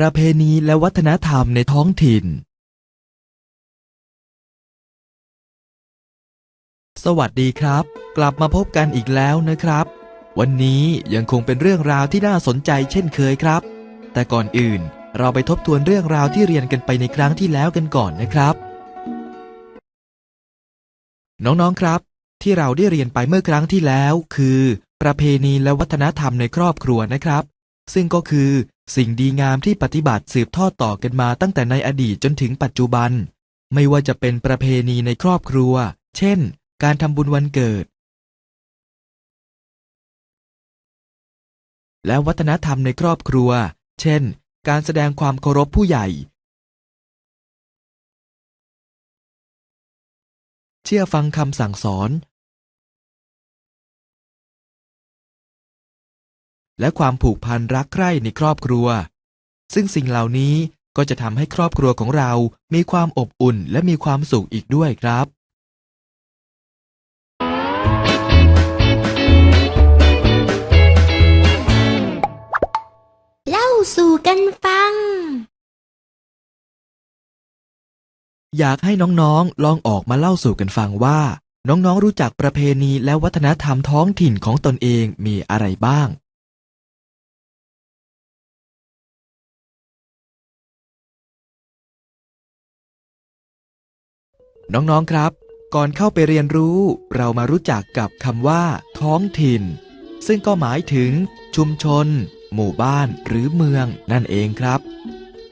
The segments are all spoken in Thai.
ประเพณีและวัฒนธรรมในท้องถิ่น สวัสดีครับ กลับมาพบกันอีกแล้วนะครับ วันนี้ยังคงเป็นเรื่องราวที่น่าสนใจเช่นเคยครับ แต่ก่อนอื่นเราไปทบทวนเรื่องราวที่เรียนกันไปในครั้งที่แล้วกันก่อนนะครับ น้องๆครับ ที่เราได้เรียนไปเมื่อครั้งที่แล้ว คือ ประเพณีและวัฒนธรรมในครอบครัวนะครับ ซึ่งก็คือ สิ่งดีงามที่ปฏิบัติสืบทอดต่อกันมาตั้งแต่ในอดีตจนถึงปัจจุบัน ไม่ว่าจะเป็นประเพณีในครอบครัว เช่น การทำบุญวันเกิด และวัฒนธรรมในครอบครัว เช่น การแสดงความเคารพผู้ใหญ่ เชื่อฟังคำสั่งสอน และความผูกพันรักใคร่ในครอบครัว ซึ่งสิ่งเหล่านี้ก็จะทำให้ครอบครัวของเรามีความอบอุ่นและมีความสุขอีกด้วยครับเล่าสู่กันฟัง อยากให้น้องๆ ลองออกมาเล่าสู่กันฟังว่า น้องๆ รู้จักประเพณีและวัฒนธรรมท้องถิ่นของตนเองมีอะไรบ้าง น้องๆครับ ก่อนเข้าไปเรียนรู้ เรามารู้จักกับคำว่า ท้องถิ่น ซึ่งก็หมายถึง ชุมชน หมู่บ้านหรือเมืองนั่นเองครับ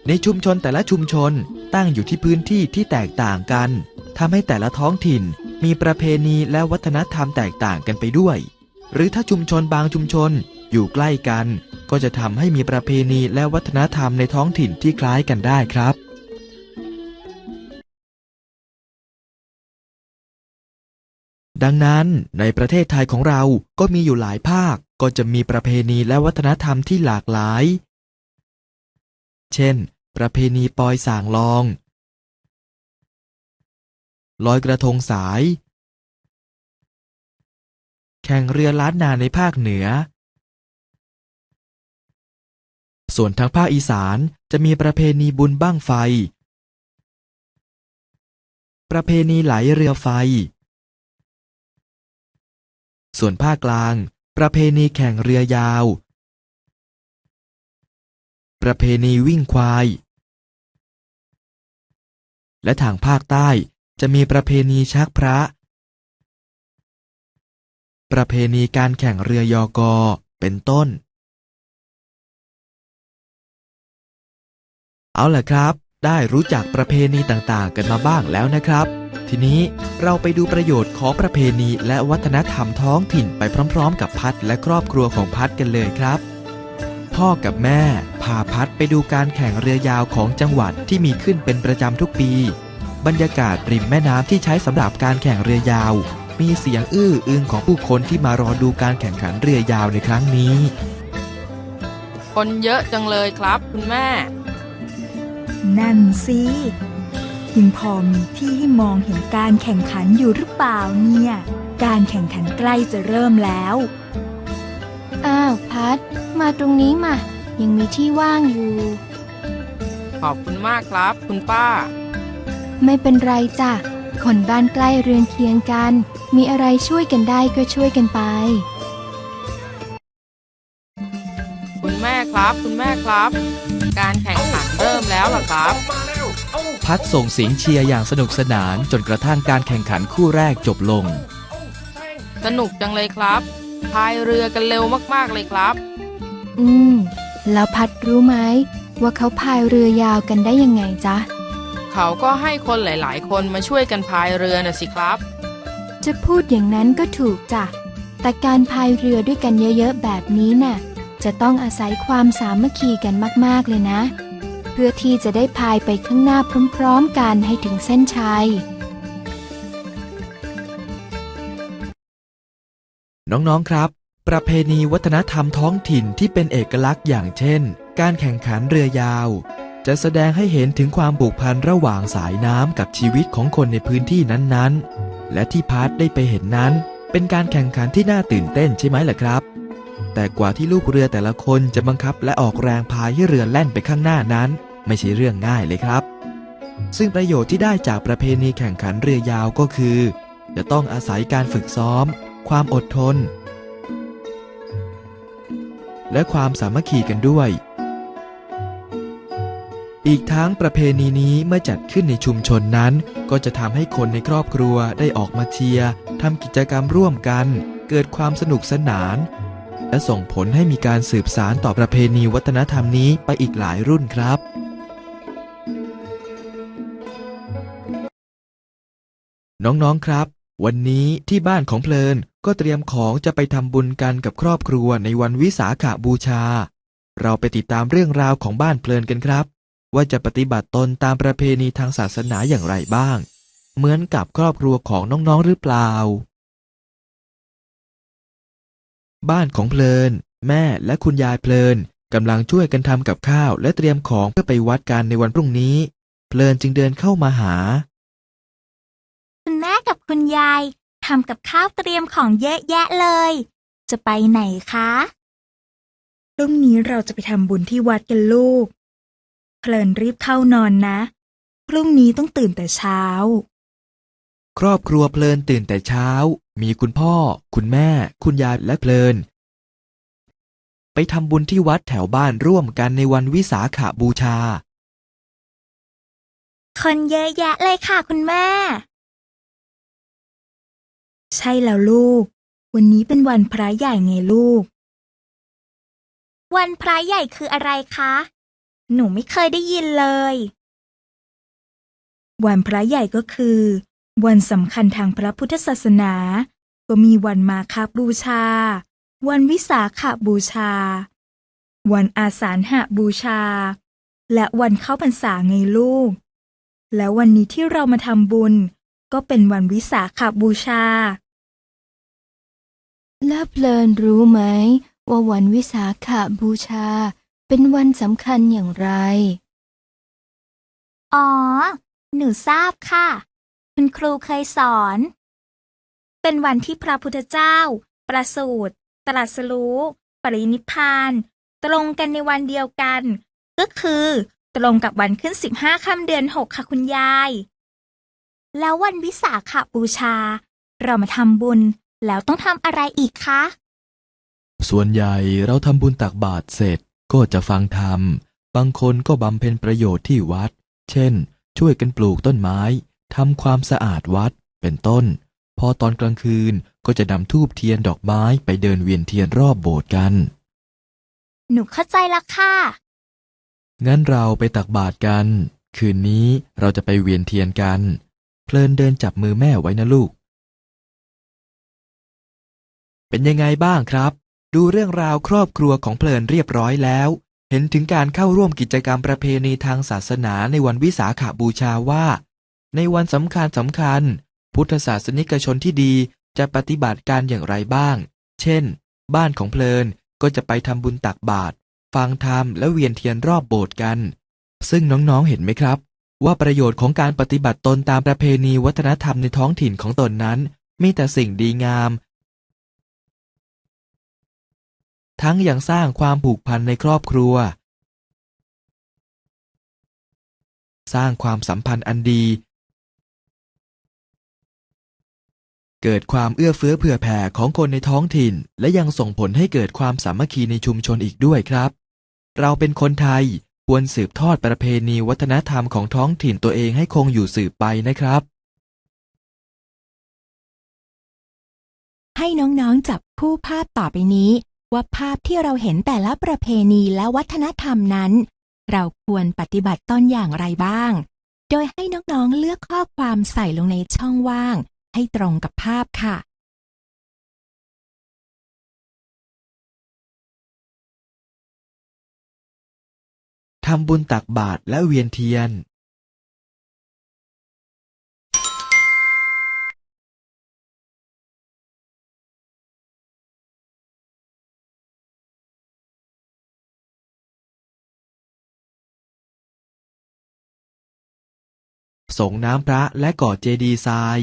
ในชุมชนแต่ละชุมชนตั้งอยู่ที่พื้นที่ที่แตกต่างกันทำให้แต่ละท้องถิ่นมีประเพณีและวัฒนธรรมแตกต่างกันไปด้วย หรือถ้าชุมชนบางชุมชนอยู่ใกล้กัน ก็จะทำให้มีประเพณีและวัฒนธรรมในท้องถิ่นที่คล้ายกันได้ครับ ดังนั้นในประเทศไทยของเราก็มีอยู่หลายภาคก็จะมีประเพณีและวัฒนธรรมที่หลากหลาย เช่น ประเพณีปอยส่างลอง ลอยกระทงสาย แข่งเรือล้านนาในภาคเหนือ ส่วนทางภาคอีสานจะมีประเพณีบุญบ้างไฟ ประเพณีไหลเรือไฟ ส่วนภาคกลาง ประเพณีแข่งเรือยาว ประเพณีวิ่งควาย และทางภาคใต้จะมีประเพณีชักพระ ประเพณีการแข่งเรือยอกอเป็นต้น เอาล่ะครับ ได้รู้จักประเพณีต่างๆกันมาบ้างแล้วนะครับ ทีนี้เราไปดูประโยชน์ของประเพณีและวัฒนธรรมท้องถิ่นไปพร้อม ๆ กับพัดและครอบครัวของพัดกันเลยครับ พ่อกับแม่พาพัดไปดูการแข่งเรือยาวของจังหวัดที่มีขึ้นเป็นประจำทุกปี บรรยากาศริมแม่น้ำที่ใช้สำหรับการแข่งเรือยาว มีเสียงอื้ออึงของผู้คนที่มารอดูการแข่งขันเรือยาวในครั้งนี้ คนเยอะจังเลยครับคุณแม่ นั่นสิ ยังพอมีที่ให้มองเห็นการแข่งขันอยู่หรือเปล่าเนี่ย การแข่งขันใกล้จะเริ่มแล้ว อ้าวพัด มาตรงนี้มา ยังมีที่ว่างอยู่ ขอบคุณมากครับ คุณป้า ไม่เป็นไรจ้ะ คนบ้านใกล้เรือนเคียงกัน มีอะไรช่วยกันได้ก็ช่วยกันไป คุณแม่ครับ คุณแม่ครับ การแข่งขันเริ่มแล้วล่ะครับ พัดส่งเสียงเชียร์อย่างสนุกสนานจนกระทั่งการแข่งขันคู่แรกจบลง สนุกจังเลยครับ พายเรือกันเร็วมากๆเลยครับ อืม แล้วพัดรู้ไหมว่าเขาพายเรือยาวกันได้ยังไงจ๊ะ เขาก็ให้คนหลาย ๆ คนมาช่วยกันพายเรือน่ะสิครับ จะพูดอย่างนั้นก็ถูกจ้ะ แต่การพายเรือด้วยกันเยอะๆแบบนี้น่ะ จะต้องอาศัยความสามัคคีกันมากๆเลยนะ เพื่อที่จะได้พายไปข้างหน้าพร้อมๆกันให้ถึงเส้นชัย น้องๆครับ ประเพณีวัฒนธรรมท้องถิ่นที่เป็นเอกลักษณ์อย่างเช่น การแข่งขันเรือยาว จะแสดงให้เห็นถึงความผูกพันระหว่างสายน้ำกับชีวิตของคนในพื้นที่นั้นๆ และที่พาร์ทได้ไปเห็นนั้น เป็นการแข่งขันที่น่าตื่นเต้นใช่ไหมล่ะครับ แต่กว่าที่ลูกเรือแต่ละคนจะบังคับและออกแรงพายให้เรือแล่นไปข้างหน้านั้น ไม่ใช่เรื่องง่ายเลยครับ ซึ่งประโยชน์ที่ได้จากประเพณีแข่งขันเรือยาวก็คือ จะต้องอาศัยการฝึกซ้อม ความอดทน และความสามัคคีกันด้วย อีกทั้งประเพณีนี้เมื่อจัดขึ้นในชุมชนนั้น ก็จะทำให้คนในครอบครัวได้ออกมาเชียร์ทำกิจกรรมร่วมกัน เกิดความสนุกสนาน และส่งผลให้มีการสืบสารต่อประเพณีวัฒนธรรมนี้ไปอีกหลายรุ่นครับน้องๆ ครับ วันนี้ที่บ้านของเพลินก็เตรียมของจะไปทำบุญกันกับครอบครัวในวันวิสาขาบูชา เราไปติดตามเรื่องราวของบ้านเพลินกันครับ ว่าจะปฏิบัติตนตามประเพณีทางศาสนาอย่างไรบ้าง เหมือนกับครอบครัวของน้องๆ หรือเปล่า บ้านของเพลิน แม่และคุณยายเพลินกำลังช่วยกันทำกับข้าวและเตรียมของเพื่อไปวัดกันในวันพรุ่งนี้ เพลินจึงเดินเข้ามาหา คุณแม่กับคุณยายทำกับข้าวเตรียมของเยอะแยะเลย จะไปไหนคะพรุ่งนี้เราจะไปทำบุญที่วัดกันลูก เพลินรีบเข้านอนนะ พรุ่งนี้ต้องตื่นแต่เช้า ครอบครัวเพลินตื่นแต่เช้า มีคุณพ่อ คุณแม่ คุณยายและเพลิน ไปทำบุญที่วัดแถวบ้านร่วมกันในวันวิสาขาบูชา คนเยอะแยะเลยค่ะคุณแม่ ใช่แล้วลูก วันนี้เป็นวันพระใหญ่ไงลูก วันพระใหญ่คืออะไรคะ หนูไม่เคยได้ยินเลย วันพระใหญ่ก็คือ วันสำคัญทางพระพุทธศาสนา ก็มีวันมาคบูชา วันวิสาขบูชา วันอาสาฬหบูชา และวันเข้าพรรษาไงลูก แล้ววันนี้ที่เรามาทำบุญ ก็เป็นวันวิสาขบูชาและเพลินรู้ไหม ว่าวันวิสาขบูชา เป็นวันสำคัญอย่างไร อ๋อ หนูทราบค่ะ คุณครูเคยสอน เป็นวันที่พระพุทธเจ้า ประสูติตรัสรู้ ปรินิพพาน ตรงกันในวันเดียวกัน ก็คือ ตรงกับวันขึ้นสิบห้าค่ำเดือนหกค่ะคุณยาย แล้ววันวิสาขบูชา เรามาทำบุญแล้วต้องทำอะไรอีกคะ ส่วนใหญ่เราทำบุญตักบาตรเสร็จก็จะฟังธรรม บางคนก็บำเพ็ญประโยชน์ที่วัด เช่น ช่วยกันปลูกต้นไม้ ทำความสะอาดวัดเป็นต้น พอตอนกลางคืนก็จะนำทูบเทียนดอกไม้ไปเดินเวียนเทียนรอบโบสถ์กัน หนูเข้าใจละค่ะ งั้นเราไปตักบาตรกัน คืนนี้เราจะไปเวียนเทียนกัน เพลินเดินจับมือแม่ไว้นะลูก เป็นยังไงบ้างครับ ดูเรื่องราวครอบครัวของเพลินเรียบร้อยแล้ว เห็นถึงการเข้าร่วมกิจกรรมประเพณีทางศาสนาในวันวิสาขาบูชาว่า ในวันสำคัญสำคัญ พุทธศาสนิกชนที่ดีจะปฏิบัติการอย่างไรบ้าง เช่น บ้านของเพลินก็จะไปทำบุญตักบาตรฟังธรรมและเวียนเทียนรอบโบสถ์กัน ซึ่งน้องๆเห็นไหมครับ ว่าประโยชน์ของการปฏิบัติตนตามประเพณีวัฒนธรรมในท้องถิ่นของตนนั้น มีแต่สิ่งดีงาม ทั้งยังสร้างความผูกพันในครอบครัว สร้างความสัมพันธ์อันดี เกิดความเอื้อเฟื้อเผื่อแผ่ของคนในท้องถิ่น และยังส่งผลให้เกิดความสามัคคีในชุมชนอีกด้วยครับ เราเป็นคนไทยควรสืบทอดประเพณีวัฒนธรรมของท้องถิ่นตัวเองให้คงอยู่สืบไปนะครับ ให้น้องๆจับคู่ภาพต่อไปนี้ ว่าภาพที่เราเห็นแต่ละประเพณีและวัฒนธรรมนั้น เราควรปฏิบัติตนอย่างไรบ้าง โดยให้น้องๆเลือกข้อความใส่ลงในช่องว่าง ให้ตรงกับภาพค่ะ ทำบุญตักบาตรและเวียนเทียนส่งน้ำพระและก่อเจดีย์ทราย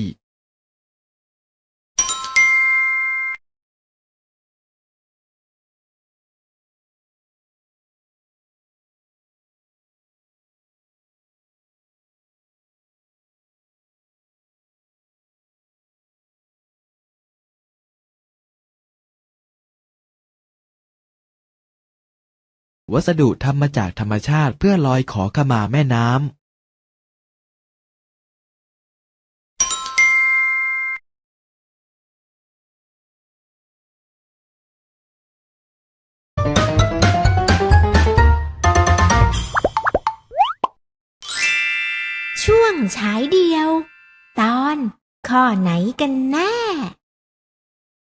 วัสดุทำมาจากธรรมชาติเพื่อลอยขอขมาแม่น้ำช่วงฉายเดียว ตอนข้อไหนกันแน่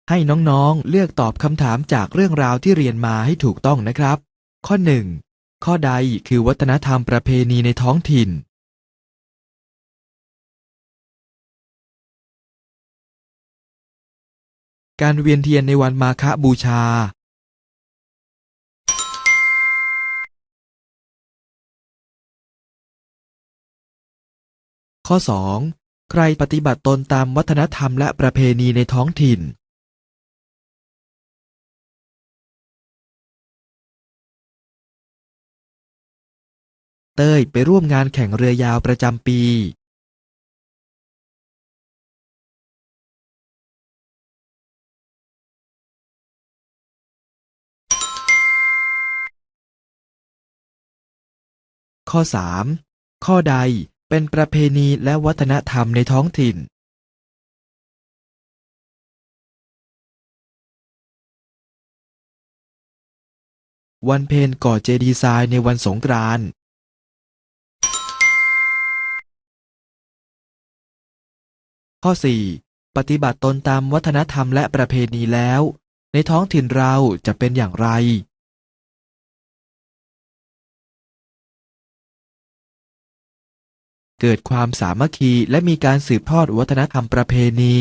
ให้น้องๆเลือกตอบคำถามจากเรื่องราวที่เรียนมาให้ถูกต้องนะครับ ข้อ 1. ข้อใดคือวัฒนธรรมประเพณีในท้องถิ่นการเวียนเทียนในวันมาฆบูชา ข้อ 2. ใครปฏิบัติตนตามวัฒนธรรมและประเพณีในท้องถิ่น เต้ยไปร่วมงานแข่งเรือยาวประจำปีข้อ 3. ข้อใดเป็นประเพณีและวัฒนธรรมในท้องถิ่น วันเพ็ญก่อเจดีย์ทรายในวันสงกรานต์ ข้อ 4. ปฏิบัติตนตามวัฒนธรรมและประเพณีแล้ว ในท้องถิ่นเราจะเป็นอย่างไร เกิดความสามัคคีและมีการสืบทอดวัฒนธรรมประเพณี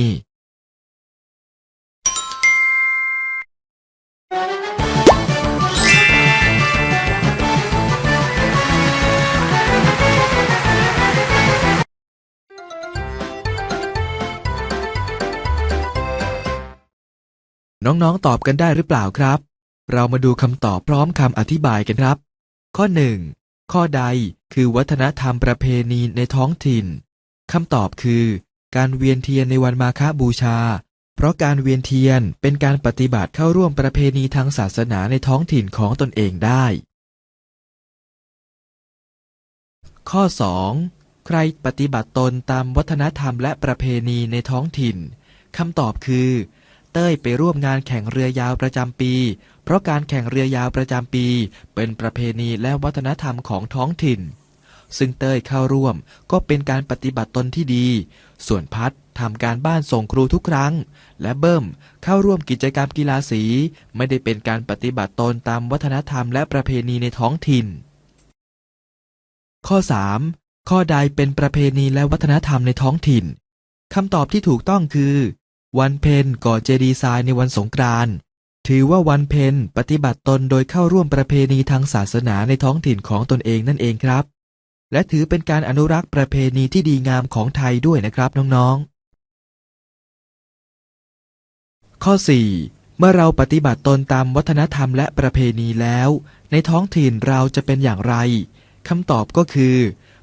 น้องๆ ตอบกันได้หรือเปล่าครับ เรามาดูคำตอบพร้อมคำอธิบายกันครับ ข้อ 1. ข้อใดคือวัฒนธรรมประเพณีในท้องถิ่นคำตอบคือ การเวียนเทียนในวันมาฆบูชา เพราะการเวียนเทียนเป็นการปฏิบัติเข้าร่วมประเพณีทางศาสนาในท้องถิ่นของตนเองได้ ข้อ 2. ใครปฏิบัติตนตามวัฒนธรรมและประเพณีในท้องถิ่นคำตอบคือ เต้ยไปร่วมงานแข่งเรือยาวประจำปี เพราะการแข่งเรือยาวประจำปี เป็นประเพณีและวัฒนธรรมของท้องถิ่น ซึ่งเต้ยเข้าร่วมก็เป็นการปฏิบัติตนที่ดี ส่วนพัดทำการบ้านส่งครูทุกครั้ง และเบิ้มเข้าร่วมกิจกรรมกีฬาสี ไม่ได้เป็นการปฏิบัติตนตามวัฒนธรรมและประเพณีในท้องถิ่น ข้อ 3. ข้อใดเป็นประเพณีและวัฒนธรรมในท้องถิ่นคำตอบที่ถูกต้องคือ วันเพ็ญก่อเจดีย์ทรายในวันสงกรานต์ถือว่าวันเพ็ญปฏิบัติตนโดยเข้าร่วมประเพณีทางศาสนาในท้องถิ่นของตนเองนั่นเองครับ และถือเป็นการอนุรักษ์ประเพณีที่ดีงามของไทยด้วยนะครับน้องๆ ข้อ 4. เมื่อเราปฏิบัติตนตามวัฒนธรรมและประเพณีแล้ว ในท้องถิ่นเราจะเป็นอย่างไรคำตอบก็คือ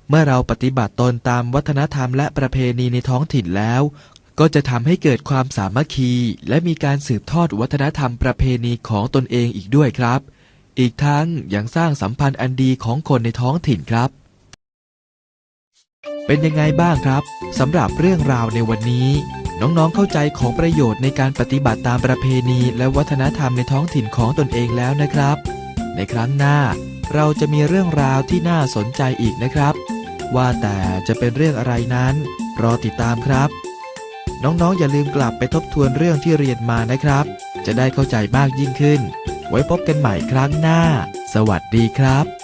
เมื่อเราปฏิบัติตนตามวัฒนธรรมและประเพณีในท้องถิ่นแล้ว ก็จะทำให้เกิดความสามัคคี และมีการสืบทอดวัฒนธรรมประเพณีของตนเองอีกด้วยครับ อีกทั้งยังสร้างสัมพันธ์อันดีของคนในท้องถิ่นครับ เป็นยังไงบ้างครับสำหรับเรื่องราวในวันนี้ น้องๆเข้าใจของประโยชน์ในการปฏิบัติตามประเพณีและวัฒนธรรมในท้องถิ่นของตนเองแล้วนะครับ ในครั้งหน้า เราจะมีเรื่องราวที่น่าสนใจอีกนะครับ ว่าแต่จะเป็นเรื่องอะไรนั้น รอติดตามครับ น้องๆอย่าลืมกลับไปทบทวนเรื่องที่เรียนมานะครับ จะได้เข้าใจมากยิ่งขึ้น ไว้พบกันใหม่ครั้งหน้า สวัสดีครับ